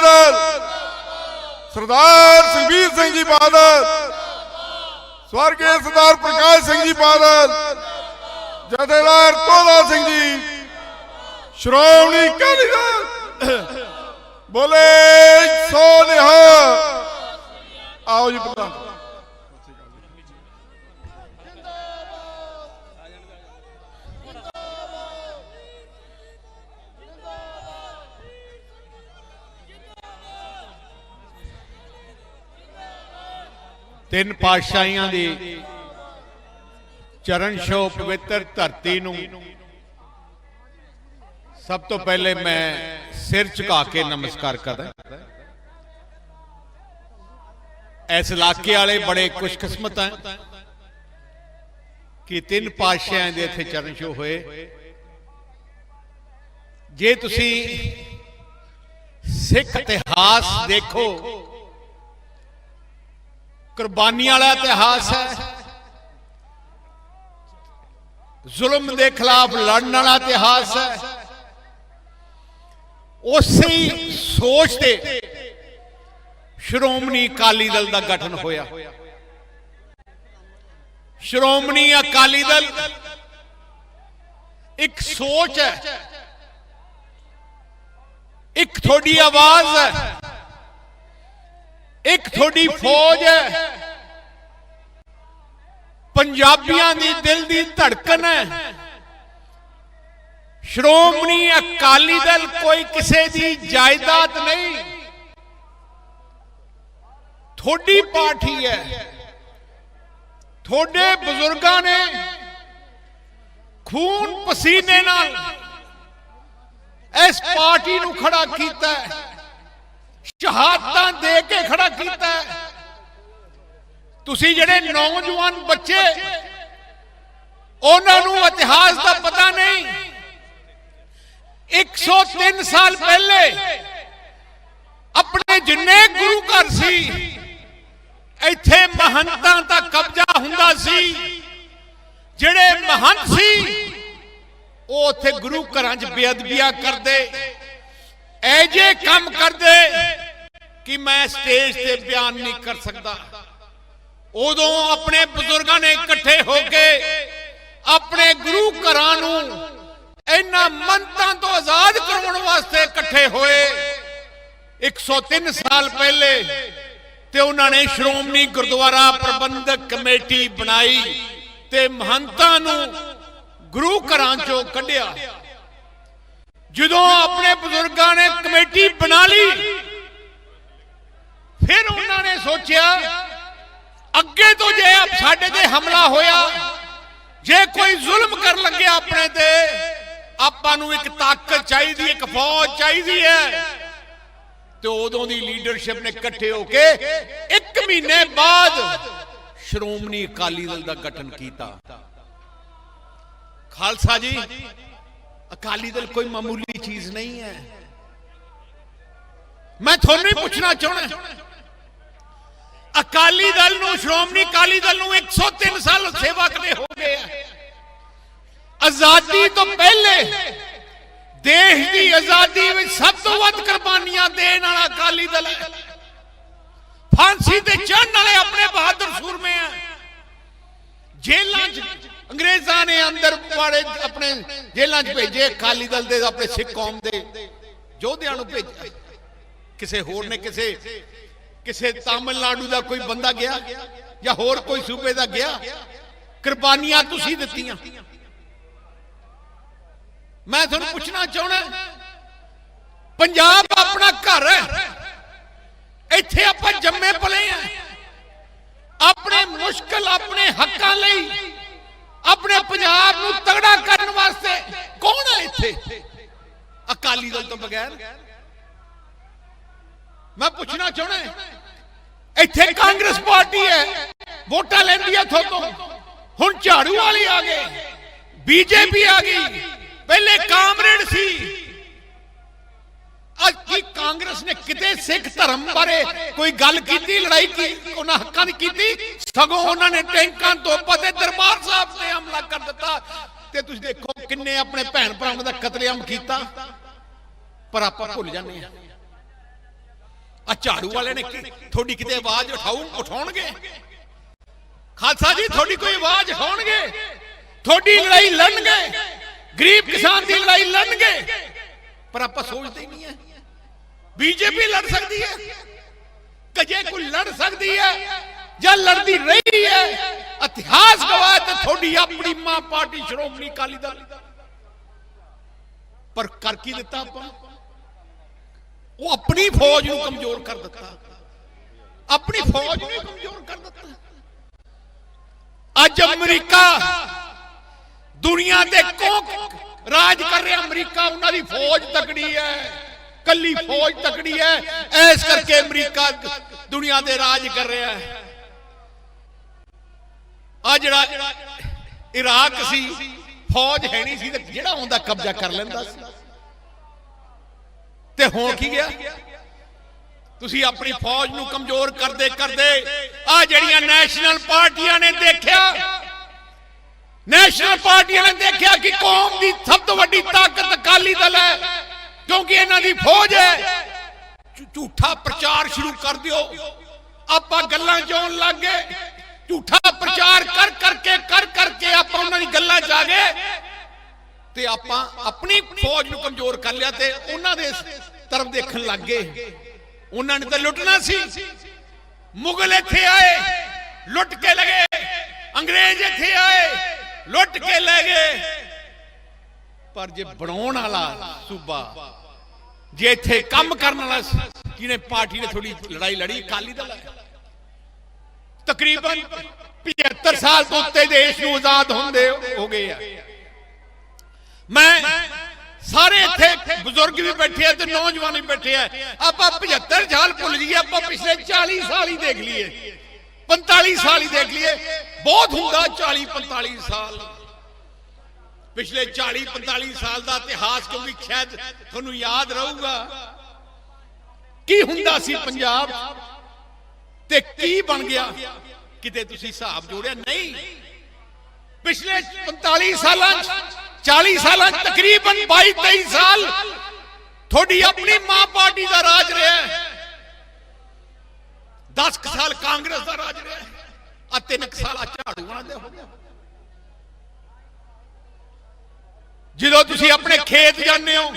ਬਾਦਲ। ਸਰਦਾਰ ਸੁਖਬੀਰ ਸਿੰਘ ਜੀ ਬਾਦਲ। ਸਵਰਗੀ ਸਰਦਾਰ ਪ੍ਰਕਾਸ਼ ਸਿੰਘ ਜੀ ਬਾਦਲ। ਜਥੇਦਾਰ ਤੋਲਾ ਸਿੰਘ ਜੀ। ਸ਼੍ਰੋਮਣੀ ਅਕਾਲੀ ਦਲ। ਬੋਲੇ ਸੋ ਨਿਹਾ ਆਓ ਜੀ ਪ੍ਰਧਾਨ। ਤਿੰਨ ਪਾਤਸ਼ਾਹੀਆਂ ਦੀ ਚਰਨ ਛੋਹ ਪਵਿੱਤਰ ਧਰਤੀ ਨੂੰ ਸਭ ਤੋਂ ਪਹਿਲੇ ਮੈਂ ਸਿਰ ਝੁਕਾ ਕੇ ਨਮਸਕਾਰ ਕਰਦਾ। ਇਸ ਇਲਾਕੇ ਵਾਲੇ ਬੜੇ ਖੁਸ਼ਕਿਸਮਤ ਹੈ ਕਿ ਤਿੰਨ ਪਾਤਸ਼ਾਹਾਂ ਦੇ ਇੱਥੇ ਚਰਨ ਛੋਹ ਹੋਏ। ਜੇ ਤੁਸੀਂ ਸਿੱਖ ਇਤਿਹਾਸ ਦੇਖੋ ਕੁਰਬਾਨੀ ਵਾਲਾ ਇਤਿਹਾਸ ਹੈ। ਜ਼ੁਲਮ ਦੇ ਖਿਲਾਫ ਲੜਨ ਵਾਲਾ ਇਤਿਹਾਸ ਹੈ। ਉਸੇ ਸੋਚ ਤੇ ਸ਼੍ਰੋਮਣੀ ਅਕਾਲੀ ਦਲ ਦਾ ਗਠਨ ਹੋਇਆ। ਸ਼੍ਰੋਮਣੀ ਅਕਾਲੀ ਦਲ ਇੱਕ ਸੋਚ ਹੈ। ਇੱਕ ਤੁਹਾਡੀ ਆਵਾਜ਼ ਹੈ। ਇੱਕ ਤੁਹਾਡੀ ਫੌਜ ਹੈ। ਪੰਜਾਬੀਆਂ ਦੀ ਦਿਲ ਦੀ ਧੜਕਣ ਹੈ। ਸ਼੍ਰੋਮਣੀ ਅਕਾਲੀ ਦਲ ਕੋਈ ਕਿਸੇ ਦੀ ਜਾਇਦਾਦ ਨਹੀਂ। ਤੁਹਾਡੀ ਪਾਰਟੀ ਹੈ। ਤੁਹਾਡੇ ਬਜ਼ੁਰਗਾਂ ਨੇ ਖੂਨ ਪਸੀਨੇ ਨਾਲ ਇਸ ਪਾਰਟੀ ਨੂੰ ਖੜਾ ਕੀਤਾ ਹੈ। ਸ਼ਹਾਦਤਾਂ ਦੇ ਕੇ ਖੜਾ ਕੀਤਾ ਤੁਸੀਂ ਜਿਹੜੇ ਨੌਜਵਾਨ ਬੱਚੇ, ਉਹਨਾਂ ਨੂੰ ਇਤਿਹਾਸ ਦਾ ਪਤਾ ਨਹੀਂ। 103 ਸਾਲ ਪਹਿਲੇ ਆਪਣੇ ਜਿੰਨੇ ਗੁਰੂ ਘਰ ਸੀ, ਇੱਥੇ ਮਹੰਤਾਂ ਦਾ ਕਬਜ਼ਾ ਹੁੰਦਾ ਸੀ। ਜਿਹੜੇ ਮਹੰਤ ਸੀ, ਉਹ ਉੱਥੇ ਗੁਰੂ ਘਰਾਂ 'ਚ ਬੇਅਦਬੀਆਂ ਕਰਦੇ। ਐ ਜੇ ਕੰਮ ਕਰਦੇ ਕਿ ਮੈਂ ਸਟੇਜ ਤੇ ਬਿਆਨ ਨਹੀਂ ਕਰ ਸਕਦਾ। ਉਦੋਂ ਆਪਣੇ ਬਜ਼ੁਰਗਾਂ ਨੇ ਇਕੱਠੇ ਹੋ ਕੇ ਆਪਣੇ ਗੁਰੂ ਘਰਾਂ ਨੂੰ ਇਹਨਾਂ ਮੰਤਾਂ ਤੋਂ ਆਜ਼ਾਦ ਕਰਵਾਉਣ ਵਾਸਤੇ ਇਕੱਠੇ ਹੋਏ। 103 ਸਾਲ ਪਹਿਲੇ ਤੇ ਉਹਨਾਂ ਨੇ ਸ਼੍ਰੋਮਣੀ ਗੁਰਦੁਆਰਾ ਪ੍ਰਬੰਧਕ ਕਮੇਟੀ ਬਣਾਈ ਤੇ ਮਹੰਤਾਂ ਨੂੰ ਗੁਰੂ ਘਰਾਂ ਚੋਂ ਕੱਢਿਆ। ਜਦੋਂ ਆਪਣੇ ਬਜ਼ੁਰਗਾਂ ਨੇ ਕਮੇਟੀ ਬਣਾ ਲਈ, ਫਿਰ ਉਹਨਾਂ ਨੇ ਸੋਚਿਆ, ਅੱਗੇ ਤੋਂ ਜੇ ਸਾਡੇ ਤੇ ਹਮਲਾ ਹੋਇਆ, ਜੇ ਕੋਈ ਜ਼ੁਲਮ ਕਰਨ ਲੱਗਿਆ ਆਪਣੇ ਤੇ, ਆਪਾਂ ਨੂੰ ਇੱਕ ਤਾਕਤ ਚਾਹੀਦੀ, ਇੱਕ ਫੌਜ ਚਾਹੀਦੀ ਹੈ। ਤੇ ਉਦੋਂ ਦੀ ਲੀਡਰਸ਼ਿਪ ਨੇ ਇਕੱਠੇ ਹੋ ਕੇ ਇੱਕ ਮਹੀਨੇ ਬਾਅਦ ਸ਼੍ਰੋਮਣੀ ਅਕਾਲੀ ਦਲ ਦਾ ਗਠਨ ਕੀਤਾ। ਖਾਲਸਾ ਜੀ ਅਕਾਲੀ ਦਲ ਕੋਈ ਮਾਮੂਲੀ ਚੀਜ਼ ਨਹੀਂ ਹੈ। ਮੈਂ ਤੁਹਾਨੂੰ ਹੀ ਪੁੱਛਣਾ ਚਾਹਣਾ ਅਕਾਲੀ ਦਲ ਨੂੰ, ਸ਼੍ਰੋਮਣੀ ਅਕਾਲੀ ਦਲ ਨੂੰ 103 ਸਾਲ ਸੇਵਾ ਕਰਦੇ ਹੋ ਗਏ ਆਜ਼ਾਦੀ ਤੋਂ ਪਹਿਲੇ ਦੇਸ਼ ਦੀ ਆਜ਼ਾਦੀ ਵਿੱਚ ਸਭ ਤੋਂ ਵੱਧ ਕੁਰਬਾਨੀਆਂ ਦੇਣ ਵਾਲਾ ਅਕਾਲੀ ਦਲ ਹੈ। ਫਾਂਸੀ ਤੇ ਚੜਨ ਵਾਲੇ ਆਪਣੇ ਬਹਾਦਰ ਸੂਰਮੇ ਆ। ਜੇਲ੍ਹਾਂ 'ਚ ਅੰਗਰੇਜ਼ਾਂ ਨੇ ਅੰਦਰ ਵਾੜੇ ਆਪਣੇ ਜੇਲ੍ਹਾਂ 'ਚ ਭੇਜੇ, ਅਕਾਲੀ ਦਲ ਦੇ, ਆਪਣੇ ਸਿੱਖ ਕੌਮ ਦੇ। ਯੋਧਿਆਂ ਨੂੰ ਭੇਜਿਆ। ਕਿਸੇ ਹੋਰ ਨੇ, ਕਿਸੇ ਕਿਸੇ ਤਾਮਿਲਨਾਡੂ ਦਾ ਕੋਈ ਬੰਦਾ ਗਿਆ ਜਾਂ ਹੋਰ ਕੋਈ ਸੂਬੇ ਦਾ ਗਿਆ? ਕੁਰਬਾਨੀਆਂ ਤੁਸੀਂ ਦਿੱਤੀਆਂ। ਮੈਂ ਤੁਹਾਨੂੰ ਪੁੱਛਣਾ ਚਾਹਣਾ ਪੰਜਾਬ ਆਪਣਾ ਘਰ ਹੈ। ਇੱਥੇ ਆਪਾਂ ਜੰਮੇ ਪਲੇ ਆ ਆਪਣੇ ਮੁਸ਼ਕਲ ਆਪਣੇ ਹੱਕਾਂ ਲਈ ਆਪਣੇ ਪੰਜਾਬ ਨੂੰ ਤਗੜਾ ਕਰਨ ਵਾਸਤੇ ਕੌਣ ਹੈ ਇੱਥੇ? ਅਕਾਲੀ ਦਲ ਤੋਂ ਬਗੈਰ। ਮੈਂ ਪੁੱਛਣਾ ਚਾਹਣਾ ਇੱਥੇ ਕਾਂਗਰਸ ਪਾਰਟੀ ਹੈ, ਵੋਟਾਂ ਲੈਂਦੀ ਹੈ ਥੋਤੋਂ ਹੁਣ ਝਾੜੂ ਵਾਲੀ ਆ ਗਏ ਬੀਜੇਪੀ ਆ ਗਈ, ਪਹਿਲੇ ਕਾਮਰੇਡ ਸੀ। ਅੱਜ ਕੀ ਕਾਂਗਰਸ ਨੇ ਕਿਤੇ ਸਿੱਖ ਧਰਮ ਬਾਰੇ ਕੋਈ ਗੱਲ ਕੀਤੀ, ਲੜਾਈ ਕੀ, ਉਹਨਾਂ ਹੱਕਾਂ ਦੀ ਕੀਤੀ? ਸਗੋਂ ਉਹਨਾਂ ਨੇ ਟੈਂਕਾਂ ਤੋਂ ਪਤੇ ਦਰਬਾਰ ਸਾਹਿਬ ਤੇ ਹਮਲਾ ਕਰ ਦਿੱਤਾ। ਤੇ ਤੁਸੀਂ ਦੇਖੋ ਕਿੰਨੇ ਆਪਣੇ ਭੈਣ ਭਰਾਵਾਂ ਦਾ ਕਤਲੇਆਮ ਕੀਤਾ। ਪਰ ਆਪਾਂ ਭੁੱਲ ਜਾਂਦੇ ਹਾਂ। ਆ ਝਾੜੂ ਵਾਲੇ ਨੇ ਤੁਹਾਡੀ ਕਿਤੇ ਆਵਾਜ਼ ਉਠਾਉ ਉਠਾਉਣਗੇ? ਖਾਲਸਾ ਜੀ, ਤੁਹਾਡੀ ਕੋਈ ਆਵਾਜ਼ ਉਠਾਉਣਗੇ? ਤੁਹਾਡੀ ਲੜਾਈ ਲੜਨਗੇ। ਗਰੀਬ ਕਿਸਾਨ ਦੀ ਲੜਾਈ ਲੜਨਗੇ। ਪਰ ਆਪਾਂ ਸੋਚਦੇ ਹੀ ਨਹੀਂ ਹੈ। ਬੀਜੇਪੀ ਲੜ ਸਕਦੀ ਹੈ? ਕਜੇ ਕੋਈ ਲੜ ਸਕਦੀ ਹੈ? ਜਾਂ ਲੜਦੀ ਰਹੀ ਹੈ? ਇਤਿਹਾਸ ਗਵਾਹ ਤੇ ਤੁਹਾਡੀ ਆਪਣੀ ਮਾਂ ਪਾਰਟੀ, ਸ਼੍ਰੋਮਣੀ ਅਕਾਲੀ ਦਲ। ਪਰ ਕਰ ਕੀ ਦਿੱਤਾ ਆਪਾਂ? ਉਹ ਆਪਣੀ ਫੌਜ ਨੂੰ ਕਮਜ਼ੋਰ ਕਰ ਦਿੱਤਾ। ਆਪਣੀ ਫੌਜ ਨੂੰ ਕਮਜ਼ੋਰ ਕਰ ਦਿੱਤਾ। ਅੱਜ ਅਮਰੀਕਾ ਦੁਨੀਆ ਦੇ ਕੋ ਰਾਜ ਕਰ ਰਿਹਾ ਅਮਰੀਕਾ, ਉਹਨਾਂ ਦੀ ਫੌਜ ਤਕੜੀ ਹੈ। ਕੱਲੀ ਫੌਜ ਤਕੜੀ ਹੈ। ਐਸ ਕਰਕੇ ਅਮਰੀਕਾ ਦੁਨੀਆ ਦੇ ਰਾਜ ਕਰ ਰਿਹਾ ਹੈ। ਆ ਜਿਹੜਾ ਇਰਾਕ ਸੀ, ਫੌਜ ਹੈ ਨਹੀਂ ਸੀ ਤੇ ਜਿਹੜਾ ਹੁੰਦਾ ਕਬਜ਼ਾ ਕਰ ਲੈਂਦਾ ਸੀ। ਤੇ ਹੁਣ ਕੀ ਗਿਆ? ਤੁਸੀਂ ਆਪਣੀ ਫੌਜ ਨੂੰ ਕਮਜ਼ੋਰ ਕਰਦੇ ਕਰਦੇ ਆ ਜਿਹੜੀਆਂ ਨੈਸ਼ਨਲ ਪਾਰਟੀਆਂ ਨੇ ਦੇਖਿਆ, ਨੈਸ਼ਨਲ ਪਾਰਟੀਆਂ ਨੇ ਦੇਖਿਆ ਕਿ ਕੌਮ ਦੀ ਸਭ ਤੋਂ ਵੱਡੀ ਤਾਕਤ ਅਕਾਲੀ ਦਲ ਹੈ। ਕਿਉਂਕਿ ਇਹਨਾਂ ਦੀ ਫੌਜ ਹੈ। ਝੂਠਾ ਪ੍ਰਚਾਰ ਸ਼ੁਰੂ ਕਰ ਦਿਓ। ਆਪਾਂ ਗੱਲਾਂ ਚੋਂ ਲੱਗ ਗਏ। ਝੂਠਾ ਪ੍ਰਚਾਰ ਕਰ ਕਰਕੇ ਕਰ ਕਰਕੇ ਆਪਾਂ ਉਹਨਾਂ ਦੀ ਗੱਲਾਂ ਚ ਆ ਗਏ। ਤੇ ਆਪਾਂ ਆਪਣੀ ਫੌਜ ਨੂੰ ਕਮਜ਼ੋਰ ਕਰ ਲਿਆ ਤੇ ਉਹਨਾਂ ਦੇ ਤਰਫ ਦੇਖਣ ਲੱਗ ਗਏ। ਉਹਨਾਂ ਨੇ ਤਾਂ ਲੁੱਟਣਾ ਸੀ। ਮੁਗਲ ਇੱਥੇ ਆਏ, ਲੁੱਟ ਕੇ ਲਗੇ ਅੰਗਰੇਜ਼ ਇੱਥੇ ਆਏ, ਲੁੱਟ ਕੇ ਲੈ ਗਏ। ਪਰ ਜੇ ਬਣਾਉਣ ਵਾਲਾ ਸੂਬਾ, ਜੇ ਇੱਥੇ ਕੰਮ ਕਰਨ ਵਾਲਾ ਕਿਨੇ ਪਾਰਟੀ ਨੇ ਥੋੜੀ ਲੜਾਈ ਲੜੀ, ਅਕਾਲੀ ਦਲ, ਤਕਰੀਬਨ 75 ਸਾਲ ਤੋਂ ਉੱਤੇ ਦੇਸ਼ ਨੂੰ ਆਜ਼ਾਦ ਹੁੰਦੇ ਹੋ ਗਏ ਆ। ਮੈਂ ਸਾਰੇ ਇੱਥੇ ਬਜ਼ੁਰਗ ਵੀ ਬੈਠੇ ਆ ਤੇ ਨੌਜਵਾਨ ਵੀ ਬੈਠੇ ਆ। ਆਪਾਂ 75 ਸਾਲ ਭੁੱਲ ਜੀਏ ਆਪਾਂ ਪਿਛਲੇ 40 ਸਾਲ ਹੀ ਦੇਖ ਲਈਏ 45 ਸਾਲ ਹੀ ਦੇਖ ਲਈਏ। ਬਹੁਤ ਹੁੰਦਾ 40 45 ਸਾਲ। ਪਿਛਲੇ 40 45 ਸਾਲ ਦਾ ਇਤਿਹਾਸ ਕਿਉਂਕਿ ਸ਼ਾਇਦ ਤੁਹਾਨੂੰ ਯਾਦ ਰਹੂਗਾ? ਕੀ ਹੁੰਦਾ ਸੀ ਪੰਜਾਬ? ਤੇ ਕੀ ਬਣ ਗਿਆ? ਕਿਤੇ ਤੁਸੀਂ ਹਿਸਾਬ ਜੋੜਿਆ? ਨਹੀਂ। ਪਿਛਲੇ 45 ਸਾਲਾਂ ਚ 40 ਸਾਲਾਂ ਚ ਤਕਰੀਬਨ 22 23 ਸਾਲ ਤੁਹਾਡੀ ਆਪਣੀ ਮਾਂ ਪਾਰਟੀ ਦਾ ਰਾਜ ਰਿਹਾ ਹੈ। 10 ਸਾਲ ਕਾਂਗਰਸ ਦਾ ਰਾਜ ਰਿਹਾ ਹੈ। ਆ ਤਿੰਨ ਕੁ ਸਾਲ ਆ ਝਾੜੂਆਂ ਦੇ ਹੋ ਗਿਆ। ਜਦੋਂ ਤੁਸੀਂ ਆਪਣੇ ਖੇਤ ਜਾਂਦੇ ਹੋ,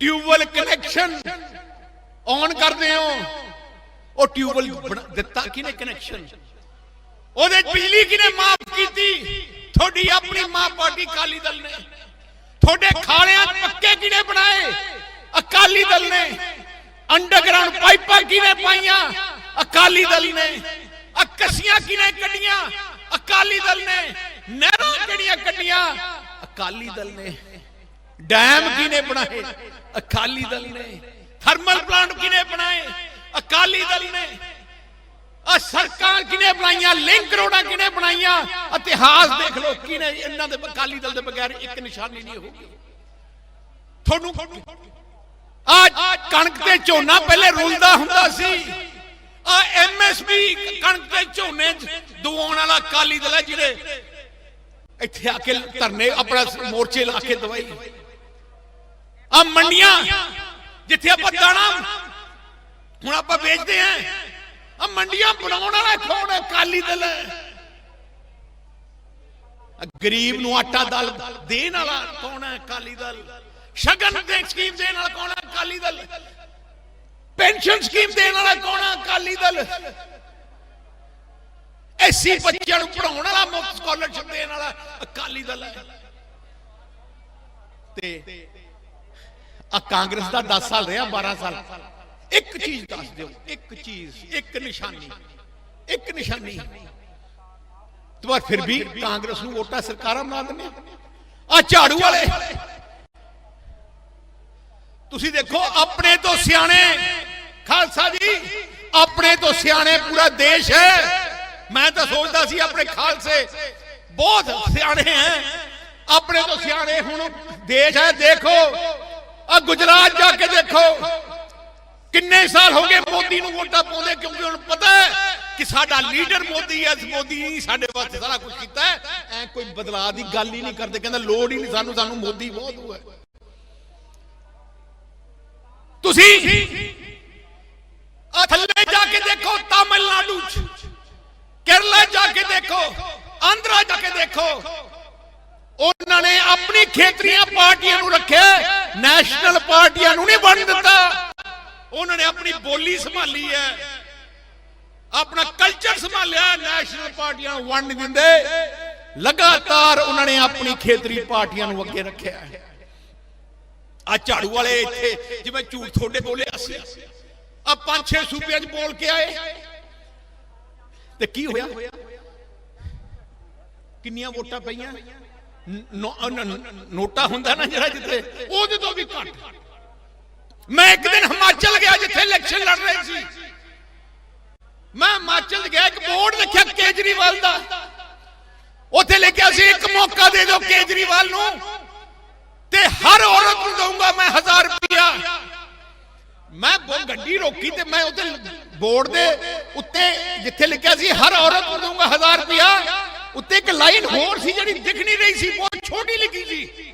ਟਿਊਬਵੈਲ ਕਨੈਕਸ਼ਨ ਔਨ ਕਰਦੇ ਹੋ, ਉਹ ਟਿਊਬਵੈਲ ਦਿੱਤਾ ਕਿਨੇ ਕਨੈਕਸ਼ਨ? ਉਹਦੇ ਬਿਜਲੀ ਕਿਨੇ ਮਾਫ ਕੀਤੀ? ਤੁਹਾਡੀ ਆਪਣੀ ਮਾਂ ਪਾਰਟੀ ਅਕਾਲੀ ਦਲ ਨੇ। ਤੁਹਾਡੇ ਖਾਲਿਆਂ ਪੱਕੇ ਕਿਨੇ ਬਣਾਏ? ਅਕਾਲੀ ਦਲ ਨੇ। ਅੰਡਰਗਰਾਉਂਡ ਪਾਈਪਾਂ ਕਿਨੇ ਪਾਈਆਂ? ਅਕਾਲੀ ਦਲ ਨੇ। ਅਕਸੀਆਂ ਕਿਨੇ ਕੱਢੀਆਂ? ਅਕਾਲੀ ਦਲ ਨੇ। ਨਹਿਰਾਂ ਕਿਹੜੀਆਂ ਕੱਢੀਆਂ? ਅਕਾਲੀ ਦਲ ਨੇ। ਡੈਮ ਕਿਨੇ ਬਣਾਏ? ਅਕਾਲੀ ਦਲ ਨੇ। ਥਰਮਲ ਪਲਾਂਟ ਕਿਨੇ ਬਣਾਏ? ਅਕਾਲੀ ਦਲ ਨੇ। ਆ ਸੜਕਾਂ ਕਿਨੇ ਬਣਾਈਆਂ? ਲਿੰਕ ਰੋਡਾਂ ਕਿਨੇ ਬਣਾਈਆਂ? ਇਤਿਹਾਸ ਦੇਖ ਲਓ ਕਿਨੇ ਇਹਨਾਂ ਦੇ ਅਕਾਲੀ ਦਲ ਦੇ ਬਗੈਰ ਇੱਕ ਨਿਸ਼ਾਨੀ ਨਹੀਂ ਹੋਊਗੀ। ਤੁਹਾਨੂੰ ਆ ਕਣਕ ਤੇ ਝੋਨਾ ਪਹਿਲੇ ਰੁਲਦਾ ਹੁੰਦਾ ਸੀ। ਆ ਐਮਐਸਪੀ ਕਣਕ ਤੇ ਝੋਨੇ ਚ ਦਵਾਉਣ ਵਾਲਾ ਅਕਾਲੀ ਦਲ ਹੈ ਜਿਹੜੇ ਇੱਥੇ ਆ ਕੇ ਧਰਨੇ, ਆਪਣਾ ਮੋਰਚੇ ਲਾ ਕੇ ਦਵਾਈ। ਆ ਮੰਡੀਆਂ, ਜਿੱਥੇ ਆਪਾਂ ਦਾਣਾ, ਹੁਣ ਆਪਾਂ ਵੇਚਦੇ ਆਂ। ਆ ਮੰਡੀਆਂ ਬਣਾਉਣ ਵਾਲਾ ਕੌਣ ਹੈ? ਅਕਾਲੀ ਦਲ। ਗਰੀਬ ਨੂੰ ਆਟਾ ਦਲ ਦੇਣ ਵਾਲਾ ਕੌਣ ਹੈ? ਅਕਾਲੀ ਦਲ। ਸ਼ਗਨ ਦੇ ਸਕੀਮ ਦੇਣ ਵਾਲਾ ਕੌਣ ਹੈ? ਅਕਾਲੀ ਦਲ। ਪੈਨਸ਼ਨ ਸਕੀਮ ਦੇਣ ਵਾਲਾ ਕੌਣ ਹੈ? ਅਕਾਲੀ ਦਲ। ਐਸੀ ਬੱਚਿਆਂ ਨੂੰ ਪੜਾਉਣ ਵਾਲਾ, ਮੁਫਤ ਸਕਾਲਰਸ਼ਿਪ ਦੇਣ ਵਾਲਾ, ਅਕਾਲੀ ਦਲ ਹੈ ਤੇ ਆ ਕਾਂਗਰਸ ਦਾ 10 ਸਾਲ ਰਿਹਾ 12 ਸਾਲ। ਇੱਕ ਚੀਜ਼ ਦੱਸ ਦਿਓ, ਇੱਕ ਚੀਜ਼, ਇੱਕ ਨਿਸ਼ਾਨੀ ਇੱਕ ਨਿਸ਼ਾਨੀ। ਪਰ ਫਿਰ ਵੀ ਕਾਂਗਰਸ ਨੂੰ ਵੋਟਾਂ ਸਰਕਾਰਾਂ ਬਣਾ ਦਿੰਦੇ ਆ। ਝਾੜੂ ਵਾਲੇ। ਤੁਸੀਂ ਦੇਖੋ, ਆਪਣੇ ਤੋਂ ਸਿਆਣੇ, ਖਾਲਸਾ ਜੀ, ਆਪਣੇ ਤੋਂ ਸਿਆਣੇ ਪੂਰਾ ਦੇਸ਼ ਹੈ। ਮੈਂ ਤਾਂ ਸੋਚਦਾ ਸੀ ਆਪਣੇ ਖਾਲਸੇ ਬਹੁਤ ਸਿਆਣੇ ਹੈ ਆਪਣੇ ਤੋਂ ਸਿਆਣੇ ਹੁਣ ਦੇਸ਼ ਹੈ ਦੇਖੋ। ਆ ਗੁਜਰਾਤ ਜਾ ਕੇ ਦੇਖੋ। ਕਿੰਨੇ ਸਾਲ ਹੋ ਗਏ ਮੋਦੀ ਨੂੰ ਵੋਟਾਂ ਪਾਉਂਦੇ, ਕਿਉਂਕਿ ਹੁਣ ਪਤਾ ਹੈ ਕਿ ਸਾਡਾ ਲੀਡਰ ਮੋਦੀ ਹੈ ਮੋਦੀ ਨੇ ਸਾਡੇ ਵਾਸਤੇ ਸਾਰਾ ਕੁਝ ਕੀਤਾ ਹੈ ਐ ਕੋਈ ਬਦਲਾਅ ਦੀ ਗੱਲ ਹੀ ਨਹੀਂ ਕਰਦੇ, ਕਹਿੰਦਾ ਲੋੜ ਹੀ ਨਹੀਂ ਸਾਨੂੰ ਸਾਨੂੰ ਮੋਦੀ ਬਹੁਤ ਹੋਇਆ। ਤੁਸੀਂ ਆ ਥੱਲੇ ਜਾ ਕੇ ਦੇਖੋ ਤਾਮਿਲਨਾਡੂ ਚ। ਕੇਰਲਾ ਜਾ ਕੇ ਦੇਖੋ, ਆਂਧਰਾ ਜਾ ਕੇ ਦੇਖੋ। ਉਹਨਾਂ ਨੇ ਆਪਣੀ ਖੇਤਰੀਆਂ ਪਾਰਟੀਆਂ ਨੂੰ ਰੱਖਿਆ, ਨੈਸ਼ਨਲ ਪਾਰਟੀਆਂ ਨੂੰ ਨਹੀਂ ਬਣ ਦਿੱਤਾ। ਉਹਨਾਂ ਨੇ ਆਪਣੀ ਬੋਲੀ ਸੰਭਾਲੀ ਹੈ, ਆਪਣਾ ਕਲਚਰ ਸੰਭਾਲਿਆ, ਨੈਸ਼ਨਲ ਪਾਰਟੀਆਂ ਨੂੰ ਵੰਡ ਦਿੰਦੇ। ਲਗਾਤਾਰ ਉਹਨਾਂ ਨੇ ਆਪਣੀ ਖੇਤਰੀ ਪਾਰਟੀਆਂ ਨੂੰ ਅੱਗੇ ਰੱਖਿਆ ਹੈ। ਆ ਝਾੜੂ ਵਾਲੇ ਇੱਥੇ, ਜਿਵੇਂ ਝੂਠ ਤੁਹਾਡੇ ਬੋਲਿਆ ਸੀ। ਆ ਪੰਜ ਛੇ ਸੂਬਿਆਂ 'ਚ ਬੋਲ ਕੇ ਆਏ। ਤੇ ਕੀ ਹੋਇਆ? ਕਿੰਨੀਆਂ ਵੋਟਾਂ ਪਈਆਂ? ਨੋਟਾ ਹੁੰਦਾ ਨਾ ਜਿਹੜਾ ਜਿੱਥੇ ਉਹਦੇ ਤੋਂ ਵੀ ਘੱਟ। ਮੈਂ ਇੱਕ ਦਿਨ ਹਿਮਾਚਲ ਗਿਆ ਜਿੱਥੇ ਇਲੈਕਸ਼ਨ ਲੜ ਰਹੇ ਸੀ। ਮੈਂ ਹਿਮਾਚਲ ਗਿਆ, ਇੱਕ ਬੋਰਡ ਦੇਖਿਆ ਕੇਜਰੀਵਾਲ ਦਾ। ਉੱਥੇ ਲਿਖਿਆ ਸੀ, ਇੱਕ ਮੌਕਾ ਦੇ ਦਿਓ ਕੇਜਰੀਵਾਲ ਨੂੰ ਤੇ ਹਰ ਔਰਤ ਨੂੰ ਦਊਂਗਾ ਮੈਂ 1000 ਰੁਪਇਆ ਮੈਂ ਉਹ ਗੱਡੀ ਰੋਕੀ ਤੇ ਮੈਂ ਉਹਦੇ ਬੋਰਡ ਦੇ ਉੱਤੇ ਜਿੱਥੇ ਲਿਖਿਆ ਸੀ, ਹਰ ਔਰਤ ਨੂੰ ਦਊਂਗਾ 1000 ਰੁਪਇਆ। ਉੱਤੇ ਇੱਕ ਲਾਈਨ ਹੋਰ ਸੀ ਜਿਹੜੀ ਦਿਖ ਨਹੀਂ ਰਹੀ ਸੀ, ਬਹੁਤ ਛੋਟੀ ਲਿਖੀ ਸੀ।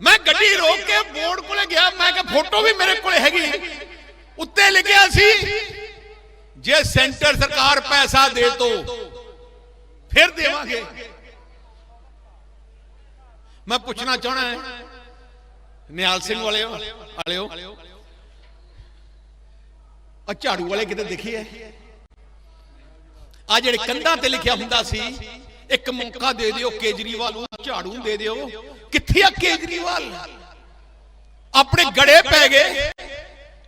ਮੈਂ ਗੱਡੀ ਰੋਕ ਕੇ ਬੋਰਡ ਕੋਲੇ ਗਿਆ, ਮੈਂ ਕਿਹਾ ਫੋਟੋ ਵੀ ਮੇਰੇ ਕੋਲੇ ਹੈਗੀ। ਉੱਤੇ ਲਿਖਿਆ ਸੀ, ਜੇ ਸੈਂਟਰ ਸਰਕਾਰ ਪੈਸਾ ਦੇ ਤੋ ਫਿਰ ਦੇਵਾਂਗੇ। ਮੈਂ ਪੁੱਛਣਾ ਚਾਹਣਾ ਹੈ, ਨਿਹਾਲ ਸਿੰਘ ਵਾਲਿਓ ਵਾਲਿਓ। ਆ ਝਾੜੂ ਵਾਲੇ ਕਿਤੇ ਦੇਖੀ ਹੈ ਆ ਜਿਹੜੇ ਕੰਧਾਂ ਤੇ ਲਿਖਿਆ ਹੁੰਦਾ ਸੀ, ਇੱਕ ਮੌਕਾ ਦੇ ਦਿਓ, ਕੇਜਰੀਵਾਲ ਨੂੰ ਝਾੜੂ ਦੇ ਦਿਓ। ਕਿੱਥੇ ਆ ਕੇਜਰੀਵਾਲ? ਆਪਣੇ ਗੜੇ ਪੈ ਗਏ।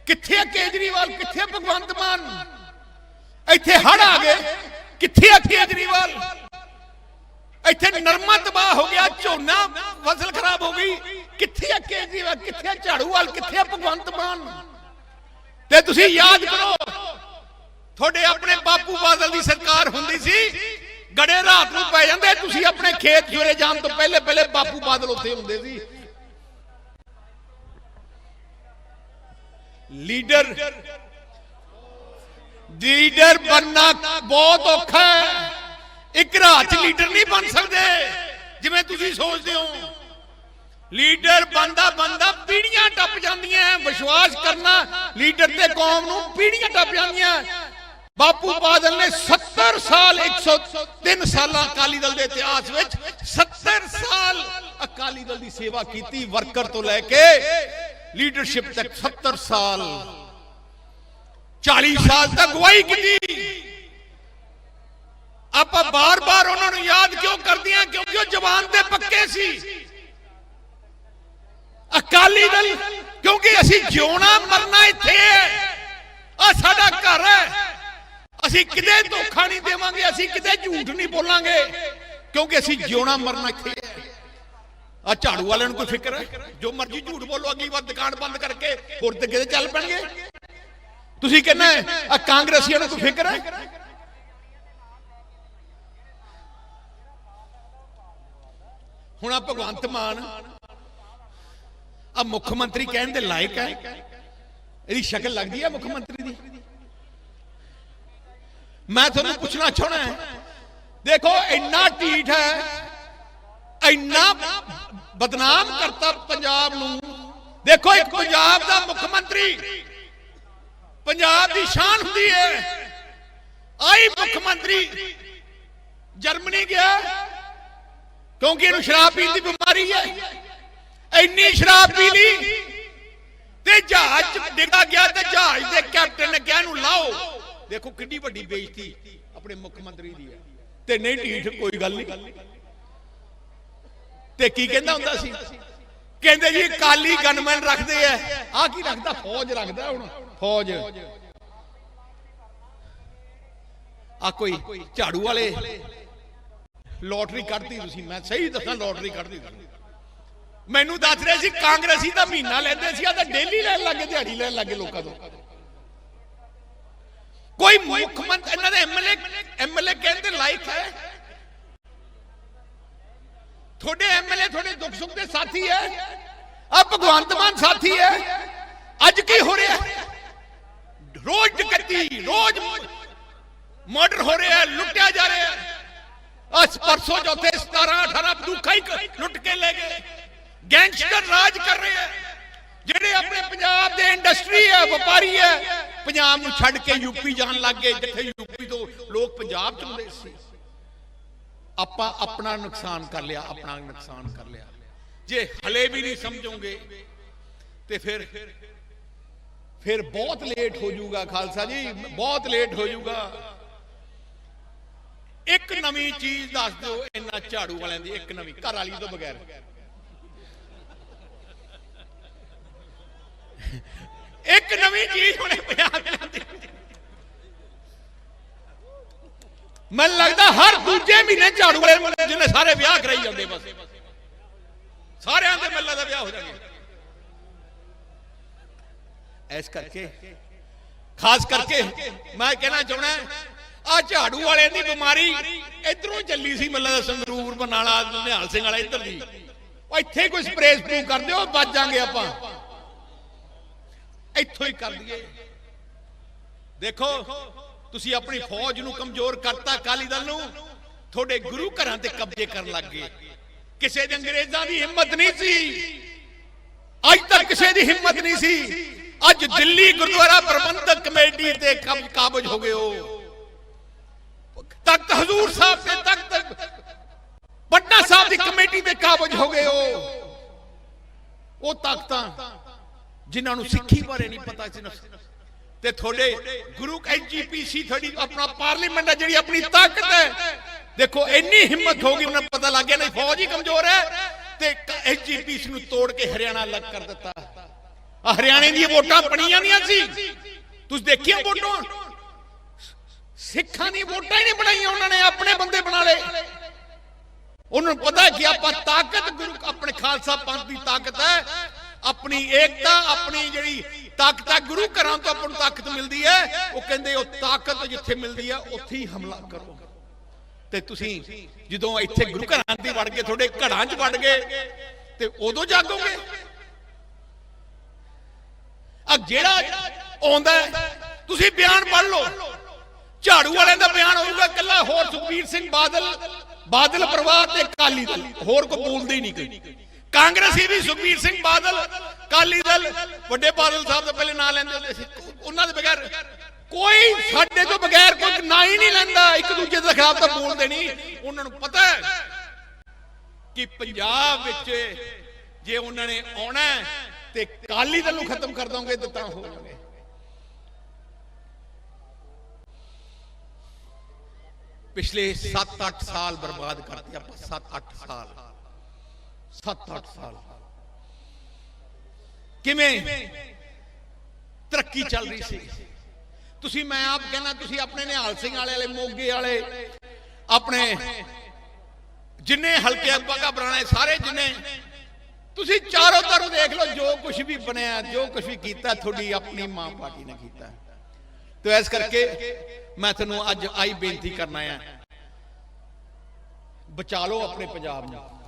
ਕਿੱਥੇ ਆ ਕੇਜਰੀਵਾਲ? ਕਿੱਥੇ ਭਗਵੰਤ ਮਾਨ? ਇੱਥੇ ਹੜ ਆ ਗਏ। ਕਿੱਥੇ ਆ ਕੇਜਰੀਵਾਲ? ਇੱਥੇ ਨਰਮਾ ਤਬਾਹ ਹੋ ਗਿਆ, ਝੋਨਾ ਫਸਲ ਖਰਾਬ ਹੋ ਗਈ। ਕਿੱਥੇ ਆ ਕੇਜਰੀਵਾਲ? ਕਿੱਥੇ ਆ ਝਾੜੂਵਾਲ? ਕਿੱਥੇ ਆ ਭਗਵੰਤ ਮਾਨ? ਤੇ ਤੁਸੀਂ ਯਾਦ ਕਰੋ, ਤੁਹਾਡੇ ਆਪਣੇ ਬਾਪੂ ਬਾਦਲ ਦੀ ਸਰਕਾਰ ਹੁੰਦੀ ਸੀ, ਗੜੇ ਰਾਤ ਨੂੰ ਪੈ ਜਾਂਦੇ, ਤੁਸੀਂ ਆਪਣੇ ਖੇਤ ਜੁਰੇ ਜਾਣ ਤੋਂ ਪਹਿਲੇ ਪਹਿਲੇ ਬਾਪੂ ਬਾਦਲ ਉੱਥੇ ਹੁੰਦੇ ਸੀ। ਲੀਡਰ ਲੀਡਰ ਬੰਨਾ ਬਹੁਤ ਔਖਾ ਹੈ। ਇੱਕ ਰਾਤ 'ਚ ਲੀਡਰ ਨਹੀਂ ਬਣ ਸਕਦੇ, ਜਿਵੇਂ ਤੁਸੀਂ ਸੋਚਦੇ ਹੋ। ਲੀਡਰ ਬੰਦਾ ਬੰਦਾ ਪੀੜੀਆਂ ਟੱਪ ਜਾਂਦੀਆਂ, ਵਿਸ਼ਵਾਸ ਕਰਨਾ ਲੀਡਰ ਤੇ ਕੌਮ ਨੂੰ ਪੀੜੀਆਂ ਟੱਪ ਜਾਂਦੀਆਂ। ਬਾਪੂ ਬਾਦਲ ਨੇ 70 ਸਾਲ 103 ਸਾਲਾਂ ਅਕਾਲੀ ਦਲ ਦੇ ਇਤਿਹਾਸ ਵਿੱਚ 70 ਸਾਲ ਅਕਾਲੀ ਦਲ ਦੀ ਸੇਵਾ ਕੀਤੀ, ਵਰਕਰ ਤੋਂ ਲੈ ਕੇ ਲੀਡਰਸ਼ਿਪ ਤੱਕ 70 ਸਾਲ। 40 ਸਾਲ ਤੱਕ ਗਵਾਹੀ ਕੀਤੀ। ਆਪਾਂ ਬਾਰ-ਬਾਰ ਉਹਨਾਂ ਨੂੰ ਯਾਦ ਕਿਉਂ ਕਰਦੇ ਕਰਦੀਆਂ? ਕਿਉਂਕਿ ਉਹ ਜ਼ਬਾਨ ਤੇ ਪੱਕੇ ਸੀ। ਅਕਾਲੀ ਦਲ, ਕਿਉਂਕਿ ਅਸੀਂ ਜਿਉਣਾ ਮਰਨਾ ਇੱਥੇ ਹੈ। ਆ ਸਾਡਾ ਘਰ ਹੈ। ਅਸੀਂ ਕਿਤੇ ਧੋਖਾ ਨਹੀਂ ਦੇਵਾਂਗੇ, ਅਸੀਂ ਕਿਤੇ ਝੂਠ ਨਹੀਂ ਬੋਲਾਂਗੇ, ਕਿਉਂਕਿ ਅਸੀਂ ਜਿਉਣਾ ਮਰਨਾ ਇੱਥੇ ਹੈ। ਆ ਝਾੜੂ ਵਾਲਿਆਂ ਨੂੰ ਕੋਈ ਫਿਕਰ ਹੈ? ਜੋ ਮਰਜ਼ੀ ਝੂਠ ਬੋਲੋ, ਅਗਲੀ ਵਾਰ ਦੁਕਾਨ ਬੰਦ ਕਰਕੇ ਹੋਰ ਤੇ ਕਿਤੇ ਚੱਲ ਪੈਣਗੇ। ਤੁਸੀਂ ਕਹਿੰਦੇ ਆ ਕਾਂਗਰਸੀਆਂ ਨੂੰ ਕੋਈ ਫਿਕਰ ਹੈ? ਹੁਣ ਆ ਭਗਵੰਤ ਮਾਨ ਆ ਮੁੱਖ ਮੰਤਰੀ ਕਹਿਣ ਦੇ ਲਾਇਕ ਹੈ। ਇਹਦੀ ਸ਼ਕਲ ਲੱਗਦੀ ਹੈ ਮੁੱਖ ਮੰਤਰੀ ਦੀ। ਮੈਂ ਤੁਹਾਨੂੰ ਪੁੱਛਣਾ ਚਾਹਣਾ ਹੈ, ਦੇਖੋ ਇੰਨਾ ਢੀਠ ਹੈ, ਇੰਨਾ ਬਦਨਾਮ ਕਰਤਾ ਪੰਜਾਬ ਨੂੰ। ਦੇਖੋ ਇੱਕ ਪੰਜਾਬ ਦਾ ਮੁੱਖ ਮੰਤਰੀ, ਪੰਜਾਬ ਦੀ ਸ਼ਾਨ ਹੁੰਦੀ ਹੈ। ਆਈ ਮੁੱਖ ਮੰਤਰੀ ਜਰਮਨੀ ਗਿਆ, ਕਿਉਂਕਿ ਇਹਨੂੰ ਸ਼ਰਾਬ ਪੀਣ ਦੀ ਬਿਮਾਰੀ ਹੈ। ਇੰਨੀ ਸ਼ਰਾਬ ਪੀ ਲਈ ਤੇ ਜਹਾਜ਼ ਡਿੱਗਾ ਗਿਆ ਤੇ ਜਹਾਜ਼ ਦੇ ਕੈਪਟਨ ਨੇ ਕਿਹਾ ਇਹਨੂੰ ਲਾਓ। ਦੇਖੋ ਕਿੰਨੀ ਵੱਡੀ ਬੇਇੱਜ਼ਤੀ ਆਪਣੇ ਮੁੱਖ ਮੰਤਰੀ ਦੀ ਹੈ ਤੇ ਨਹੀਂ ਢੀਠ ਕੋਈ ਗੱਲ ਨਹੀਂ। ਤੇ ਕੀ ਕਹਿੰਦਾ ਹੁੰਦਾ ਸੀ? ਕਹਿੰਦੇ ਜੀ ਕਾਲੀ ਗਨਮੈਨ ਰੱਖਦੇ ਆ। ਆ ਕੀ ਰੱਖਦਾ? ਫੌਜ ਰੱਖਦਾ ਹੁਣ। ਫੌਜ। ਆ ਕੋਈ ਝਾੜੂ ਵਾਲੇ। ਲੋਟਰੀ ਕੱਢਦੀ ਤੁਸੀਂ। ਮੈਂ ਸਹੀ ਦੱਸਾਂ, ਲੋਟਰੀ ਕੱਢਦੀ ਮੈਨੂੰ ਦੱਸ ਰਿਹਾ ਸੀ ਕਾਂਗਰਸੀ ਦਾ ਮਹੀਨਾ ਲੈਂਦੇ ਸੀ ਆ ਤਾਂ ਡੇਲੀ ਲੈਣ ਲੱਗੇ ਦਿਹਾੜੀ ਲੈਣ ਲੱਗੇ ਲੋਕਾਂ ਤੋਂ। ਕੋਈ ਮੁੱਖ ਮੰਤਰੀ ਇਹਨਾਂ ਦੇ ਐਮਐਲਏ ਐਮਐਲਏ ਕਹਿੰਦੇ ਲਾਇਕ ਹੈ? ਤੁਹਾਡੇ ਐਮਐਲਏ ਤੁਹਾਡੇ ਦੁੱਖ ਸੁੱਖ ਦੇ ਸਾਥੀ ਹੈ? ਆ ਭਗਵੰਤ ਮਾਨ ਸਾਥੀ ਹੈ? ਅੱਜ ਕੀ ਹੋ ਰਿਹਾ? ਰੋਜ਼ ਡਕੈਤੀ, ਰੋਜ਼ ਮਰਡਰ ਹੋ ਰਿਹਾ, ਲੁੱਟਿਆ ਜਾ ਰਿਹਾ। ਅੱਜ ਪਰਸੋਂ ਚੌਥੇ 17 18 ਬੰਦੂਕਾਂ ਹੀ ਲੁੱਟ ਕੇ ਲੈ ਗਏ। ਗੈਂਗਸਟਰ ਰਾਜ ਕਰ ਰਹੇ ਹੈ ਜਿਹੜੇ ਆਪਣੇ ਪੰਜਾਬ ਦੇ ਇੰਡਸਟਰੀ ਹੈ ਵਪਾਰੀ ਹੈ ਪੰਜਾਬ ਨੂੰ ਛੱਡ ਕੇ ਯੂਪੀ ਜਾਣ ਲੱਗ ਗਏ, ਜਿੱਥੇ ਯੂਪੀ ਤੋਂ ਲੋਕ ਪੰਜਾਬ ਚ ਆਉਂਦੇ ਸੀ। ਆਪਾਂ ਆਪਣਾ ਨੁਕਸਾਨ ਕਰ ਲਿਆ, ਆਪਣਾ ਨੁਕਸਾਨ ਕਰ ਲਿਆ। ਜੇ ਹਲੇ ਵੀ ਨਹੀਂ ਸਮਝੋਗੇ, ਤੇ ਫਿਰ ਫਿਰ ਬਹੁਤ ਲੇਟ ਹੋ ਜਾਊਗਾ, ਖਾਲਸਾ ਜੀ, ਬਹੁਤ ਲੇਟ ਹੋ ਜਾਊਗਾ। ਇੱਕ ਨਵੀਂ ਚੀਜ਼ ਦੱਸ ਦਿਓ ਇਹਨਾਂ ਝਾੜੂ ਵਾਲਿਆਂ ਦੀ, ਇੱਕ ਨਵੀਂ, ਘਰ ਵਾਲੀ ਤੋਂ ਬਗੈਰ। ਇੱਕ ਨਵੀਂ ਚੀਜ਼ ਹੁਣੇ ਪੰਜਾਬ ਚ ਮੈਨੂੰ ਲੱਗਦਾ ਹਰ ਦੂਜੇ ਮਹੀਨੇ ਝਾੜੂ ਵਾਲੇ ਜਿਹਨੇ ਸਾਰੇ ਵਿਆਹ ਕਰਾਈ ਜਾਂਦੇ ਬਸ। ਸਾਰਿਆਂ ਦੇ ਮੱਲਾ ਦਾ ਵਿਆਹ ਹੋ ਜਾਣਾ। ਇਸ ਕਰਕੇ, ਖਾਸ ਕਰਕੇ ਮੈਂ ਕਹਿਣਾ ਚਾਹਣਾ ਆ ਝਾੜੂ ਵਾਲਿਆਂ ਦੀ ਬਿਮਾਰੀ ਇਧਰੋਂ ਚੱਲੀ ਸੀ ਮੱਲਾ ਦਾ ਸੰਗਰੂਰ ਬਨਾਲਾ ਨਿਹਾਲ ਸਿੰਘ ਵਾਲਾ ਇੱਧਰ ਦੀ। ਇੱਥੇ ਕੋਈ ਸਪਰੇਅ ਸਪਰੂ ਕਰ ਦਿਓ ਬਚ ਜਾਾਂਗੇ ਆਪਾਂ। ਇੱਥੋਂ ਹੀ ਕਰ ਦਈਏ ਦੇਖੋ, ਤੁਸੀਂ ਆਪਣੀ ਫੌਜ ਨੂੰ ਕਮਜ਼ੋਰ ਕਰਤਾ ਅਕਾਲੀ ਦਲ ਨੂੰ, ਤੁਹਾਡੇ ਗੁਰੂ ਘਰਾਂ ਤੇ ਕਬਜ਼ੇ ਕਰਨ ਲੱਗ ਗਏ। ਕਿਸੇ ਦੇ ਅੰਗਰੇਜ਼ਾਂ ਦੀ ਹਿੰਮਤ ਨਹੀਂ ਸੀ। ਅੱਜ ਤੱਕ ਕਿਸੇ ਦੀ ਹਿੰਮਤ ਨਹੀਂ ਸੀ। ਅੱਜ ਦਿੱਲੀ ਗੁਰਦੁਆਰਾ ਪ੍ਰਬੰਧਕ ਕਮੇਟੀ ਤੇ ਕਾਬਜ ਹੋ ਗਏ ਹੋ। ਤਖਤ ਹਜ਼ੂਰ ਸਾਹਿਬ ਤੇ ਤਖਤ ਪਟਨਾ ਸਾਹਿਬ ਦੀ ਕਮੇਟੀ ਤੇ ਕਾਬਜ ਹੋ ਗਏ ਹੋ। ਉਹ ਤਾਕਤਾਂ ਜਿਨ੍ਹਾਂ ਨੂੰ ਸਿੱਖੀ ਬਾਰੇ ਨਹੀਂ ਪਤਾ ਸੀ ਤੇ ਤੁਹਾਡੇ ਗੁਰੂ ਐਜੀਪੀਸੀ ਤੁਹਾਡੀ ਆਪਣਾ ਪਾਰਲੀਮੈਂਟ ਹੈ, ਜਿਹੜੀ ਆਪਣੀ ਤਾਕਤ ਹੈ। ਦੇਖੋ, ਇੰਨੀ ਹਿੰਮਤ ਹੋ ਗਈ ਉਹਨਾਂ ਪਤਾ ਲੱਗ ਗਿਆ, ਨਹੀਂ, ਫੌਜ ਹੀ ਕਮਜ਼ੋਰ ਹੈ। ਤੇ ਐਜੀਪੀਸੀ ਨੂੰ ਤੋੜ ਕੇ ਹਰਿਆਣਾ ਅਲੱਗ ਕਰ ਦਿੱਤਾ। ਆ ਹਰਿਆਣੇ ਦੀਆਂ ਵੋਟਾਂ ਬਣੀਆਂ ਨਹੀਂ ਸੀ। ਤੁਸੀਂ ਦੇਖੀਆਂ ਵੋਟਾਂ? ਸਿੱਖਾਂ ਦੀ ਵੋਟਾਂ ਹੀ ਨਹੀਂ ਬਣਾਈਆਂ ਉਹਨਾਂ ਨੇ, ਆਪਣੇ ਬੰਦੇ ਬਣਾ ਲਏ। ਉਹਨਾਂ ਨੂੰ ਪਤਾ ਕਿ ਆਪਾਂ ਤਾਕਤ, ਗੁਰੂ, ਆਪਣੇ ਖਾਲਸਾ ਪੰਥ ਦੀ ਤਾਕਤ ਹੈ। ਆਪਣੀ ਏਕਤਾ, ਆਪਣੀ ਜਿਹੜੀ ਤਾਕਤ ਹੈ ਗੁਰੂ ਘਰਾਂ ਤੋਂ ਆਪਾਂ ਨੂੰ ਤਾਕਤ ਮਿਲਦੀ ਹੈ, ਉਹ ਕਹਿੰਦੇ ਉਹ ਤਾਕਤ ਜਿੱਥੇ ਮਿਲਦੀ ਹੈ ਉੱਥੇ ਹੀ ਹਮਲਾ ਕਰੋ। ਤੇ ਤੁਸੀਂ ਜਦੋਂ ਇੱਥੇ ਗੁਰੂ ਘਰਾਂ ਦੀ ਵੜ ਗਏ, ਤੁਹਾਡੇ ਘਰਾਂ 'ਚ ਵੜ ਗਏ, ਤੇ ਉਦੋਂ ਜਾਗੋਗੇ? ਆ ਜਿਹੜਾ ਆਉਂਦਾ ਤੁਸੀਂ ਬਿਆਨ ਪੜ੍ਹ ਲਓ। ਝਾੜੂ ਵਾਲਿਆਂ ਦਾ ਬਿਆਨ ਹੋਊਗਾ ਕੱਲਾ ਹੋਰ ਸੁਖਬੀਰ ਸਿੰਘ ਬਾਦਲ ਬਾਦਲ ਪਰਿਵਾਰ ਤੇ ਅਕਾਲੀ ਦਲ, ਹੋਰ ਕੋਈ ਬੋਲਦੇ ਹੀ ਨਹੀਂ ਕੋਈ। ਕਾਂਗਰਸੀ ਵੀ ਸੁਖਬੀਰ ਸਿੰਘ ਬਾਦਲ ਕਾਲੀ ਦਲ, ਵੱਡੇ ਬਾਦਲ ਸਾਹਿਬ ਦਾ ਪਹਿਲੇ ਨਾਂ ਲੈਂਦੇ ਹੁੰਦੇ ਸੀ। ਉਹਨਾਂ ਦੇ ਬਗੈਰ ਕੋਈ ਸਾਡੇ ਤੋਂ ਬਗੈਰ ਕੋਈ ਨਾਂ ਹੀ ਨਹੀਂ ਲੈਂਦਾ। ਇੱਕ ਦੂਜੇ ਦੇ ਖਿਲਾਫ ਤਾਂ ਬੋਲਦੇ ਨਹੀਂ ਉਹਨਾਂ ਨੂੰ ਪਤਾ ਹੈ ਕਿ ਪੰਜਾਬ ਵਿੱਚ ਜੇ ਉਹਨਾਂ ਨੇ ਆਉਣਾ ਤੇ ਕਾਲੀ ਦਲ ਨੂੰ ਖਤਮ ਕਰ ਦੋਗੇ ਤਾਂ ਤਾਂ ਹੋ ਜਾਵੇ ਪਿਛਲੇ 7-8 ਸਾਲ ਬਰਬਾਦ ਕਰਤੇ ਆਪਾਂ 7-8 ਸਾਲ। 7-8 ਸਾਲ। ਕਿਵੇਂ? ਤਰੱਕੀ ਚੱਲ ਰਹੀ ਸੀ। ਤੁਸੀਂ, ਮੈਂ ਆਪ ਕਹਿੰਦਾ, ਤੁਸੀਂ ਆਪਣੇ ਨਿਹਾਲ ਸਿੰਘ ਵਾਲੇ ਵਾਲੇ, ਮੋਗੇ ਵਾਲੇ, ਆਪਣੇ ਜਿੰਨੇ ਹਲਕੇ ਬਾਗਾ ਬਰਾਣੇ ਸਾਰੇ ਜਿੰਨੇ, ਤੁਸੀਂ ਚਾਰੋਂ ਤਰਫ ਦੇਖ ਲਓ, ਜੋ ਕੁਝ ਵੀ ਬਣਿਆ, ਜੋ ਕੁਝ ਵੀ ਕੀਤਾ, ਤੁਹਾਡੀ ਆਪਣੀ ਮਾਂ ਪਾਰਟੀ ਨੇ ਕੀਤਾ। ਤੇ ਇਸ ਕਰਕੇ ਮੈਂ ਤੁਹਾਨੂੰ ਅੱਜ ਆਈ ਬੇਨਤੀ ਕਰਨਾ ਆ, ਬਚਾ ਲਓ ਆਪਣੇ ਪੰਜਾਬ ਨੂੰ।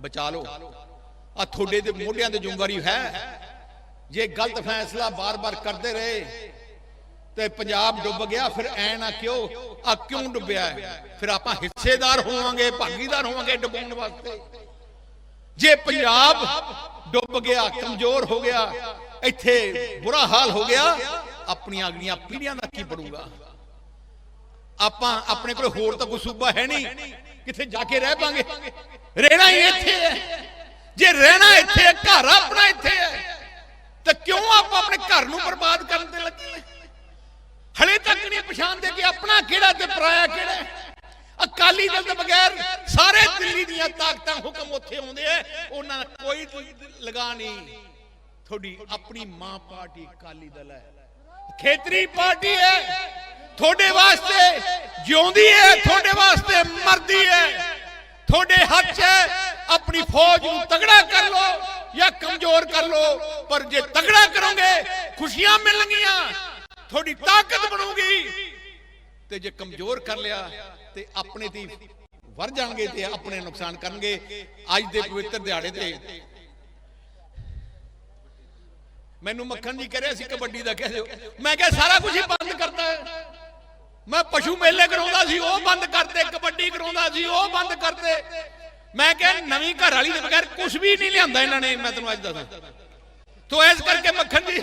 ਬਚਾ ਲਓ। ਆ ਤੁਹਾਡੇ ਦੇ ਮੋਢਿਆਂ ਤੇ ਜ਼ਿੰਮੇਵਾਰੀ ਹੈ, ਜੇ ਗਲਤ ਫੈਸਲਾ ਬਾਰ-ਬਾਰ ਕਰਦੇ ਰਹੇ ਤੇ ਪੰਜਾਬ ਡੁੱਬ ਗਿਆ, ਫਿਰ ਐ ਨਾ ਕਿਉਂ? ਆ ਕਿਉਂ ਡੁੱਬਿਆ ਫਿਰ ਆਪਾਂ ਹਿੱਸੇਦਾਰ ਹੋਵਾਂਗੇ, ਭਾਗੀਦਾਰ ਹੋਵਾਂਗੇ ਡੁੱਬਣ ਵਾਸਤੇ। ਜੇ ਪੰਜਾਬ ਡੁੱਬ ਗਿਆ, ਕਮਜ਼ੋਰ ਹੋ ਗਿਆ, ਇੱਥੇ ਬੁਰਾ ਹਾਲ ਹੋ ਗਿਆ, ਆਪਣੀਆਂ ਅਗਲੀਆਂ ਪੀੜ੍ਹੀਆਂ ਦਾ ਕੀ ਬਣੂਗਾ? ਆਪਾਂ ਆਪਣੇ ਕੋਲ ਹੋਰ ਤਾਂ ਕੋਈ ਸੂਬਾ ਹੈ ਨਹੀਂ। ਕਿੱਥੇ ਜਾ ਕੇ ਰਹਿ ਪਾਂਗੇ? ਰਹਿਣਾ ਹੀ ਇੱਥੇ ਹੈ। ਜੇ ਰਹਿਣਾ ਇੱਥੇ ਹੈ, ਘਰ ਆਪਣਾ ਇੱਥੇ ਹੈ, ਤਾਂ ਕਿਉਂ ਆਪਾਂ ਆਪਣੇ ਘਰ ਨੂੰ ਬਰਬਾਦ ਕਰਨ ਤੇ ਲੱਗੇ ਹਲੇ ਤੱਕ ਨਹੀਂ ਪਛਾਣਦੇ ਕਿ ਆਪਣਾ ਕਿਹੜਾ ਤੇ ਪਰਾਇਆ ਕਿਹੜਾ ਅਕਾਲੀ ਦਲ ਦੇ ਬਗੈਰ ਸਾਰੇ ਦਿੱਲੀ ਦੀਆਂ ਤਾਕਤਾਂ ਹੁਕਮ ਉੱਥੇ ਆਉਂਦੇ ਐ ਉਹਨਾਂ ਦਾ ਕੋਈ ਲਗਾ ਨਹੀਂ। ਤੁਹਾਡੀ ਆਪਣੀ ਮਾਂ ਪਾਰਟੀ ਅਕਾਲੀ ਦਲ ਹੈ। ਖੇਤਰੀ ਪਾਰਟੀ ਹੈ। ਤੁਹਾਡੇ ਵਾਸਤੇ ਜਿਉਂਦੀ ਹੈ ਤੁਹਾਡੇ ਵਾਸਤੇ ਮਰਦੀ ਹੈ। ਤੁਹਾਡੇ ਹੱਥ 'ਚ ਆਪਣੀ ਫੌਜ ਨੂੰ ਤਗੜਾ ਕਰ ਲਓ ਜਾਂ ਕਮਜ਼ੋਰ ਕਰ ਲਓ ਪਰ ਜੇ ਤਗੜਾ ਕਰੋਗੇ ਖੁਸ਼ੀਆਂ ਮਿਲਣਗੀਆਂ ਤੁਹਾਡੀ ਤਾਕਤ ਬਣੂਗੀ। ਤੇ ਜੇ ਕਮਜ਼ੋਰ ਕਰ ਲਿਆ ਤੇ ਆਪਣੇ ਹੀ ਵਰ ਜਾਣਗੇ ਤੇ ਆਪਣੇ ਨੁਕਸਾਨ ਕਰਨਗੇ ਅੱਜ ਦੇ ਪਵਿੱਤਰ ਦਿਹਾੜੇ ਤੇ। ਮੈਨੂੰ ਮੱਖਣ ਜੀ ਕਹਿ ਰਿਹਾ ਸੀ ਕਬੱਡੀ ਦਾ ਕਹਿ ਦਿਓ। ਮੈਂ ਕਿਹਾ ਸਾਰਾ ਕੁਝ ਹੀ ਬੰਦ ਕਰਤਾ ਹੈ। ਮੈਂ ਪਸ਼ੂ ਮੇਲੇ ਕਰਾਉਂਦਾ ਸੀ, ਉਹ ਬੰਦ ਕਰਤੇ, ਕਬੱਡੀ ਕਰਾਉਂਦਾ ਸੀ, ਉਹ ਬੰਦ ਕਰਤੇ। ਮੈਂ ਕਿਹਾ, ਨਵੀਂ ਘਰ ਵਾਲੀ ਦੇ ਬਗੈਰ ਕੁਝ ਵੀ ਨਹੀਂ ਲਿਆਂਦਾ ਇਹਨਾਂ ਨੇ, ਮੈਂ ਤੈਨੂੰ ਅੱਜ ਦੱਸਾਂ। ਤੋ ਇਸ ਕਰਕੇ ਮੱਖਣ ਜੀ,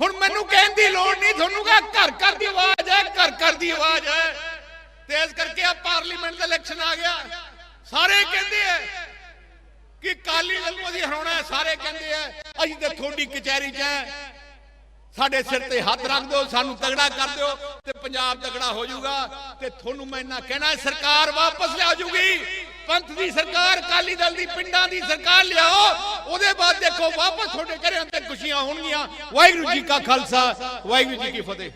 ਹੁਣ ਮੈਨੂੰ ਕਹਿਣ ਦੀ ਲੋੜ ਨਹੀਂ, ਤੁਹਾਨੂੰ ਕਹਾ ਘਰ ਘਰ ਦੀ ਆਵਾਜ਼ ਹੈ, ਘਰ ਘਰ ਦੀ ਆਵਾਜ਼ ਹੈ। ਤੇ ਇਸ ਕਰਕੇ ਆ ਪਾਰਲੀਮੈਂਟ ਦਾ ਇਲੈਕਸ਼ਨ ਆ ਗਿਆ। ਸਾਰੇ ਕਹਿੰਦੇ ਆ ਕਿ ਕਾਲੀ ਦਲ ਨੂੰ ਅਸੀਂ ਹਰਾਉਣਾ ਸਾਰੇ ਕਹਿੰਦੇ ਆ, ਅਸੀਂ ਤੇ ਤੁਹਾਡੀ ਕਚਹਿਰੀ 'ਚ ਹੈ। ਸਾਡੇ ਸਿਰ ਤੇ ਹੱਥ ਰੱਖ ਦਿਓ, ਸਾਨੂੰ ਤਗੜਾ ਕਰ ਦਿਓ ਤੇ ਪੰਜਾਬ ਤਗੜਾ ਹੋ ਜਾਊਗਾ ਤੇ ਤੁਹਾਨੂੰ ਮੈਂ ਇੰਨਾ ਕਹਿਣਾ ਸਰਕਾਰ ਵਾਪਸ ਲਿਆ ਜੂਗੀ ਪੰਥ ਦੀ ਸਰਕਾਰ ਕਾਲੀ ਦਲ ਦੀ, ਪਿੰਡਾਂ ਦੀ ਸਰਕਾਰ ਲਿਆਓ, ਉਹਦੇ ਬਾਅਦ ਦੇਖੋ ਵਾਪਸ ਤੁਹਾਡੇ ਘਰਾਂ ਤੇ ਖੁਸ਼ੀਆਂ ਹੋਣਗੀਆਂ। ਵਾਹਿਗੁਰੂ ਜੀ ਕਾ ਖਾਲਸਾ, ਵਾਹਿਗੁਰੂ ਜੀ ਕੀ ਫਤਿਹ।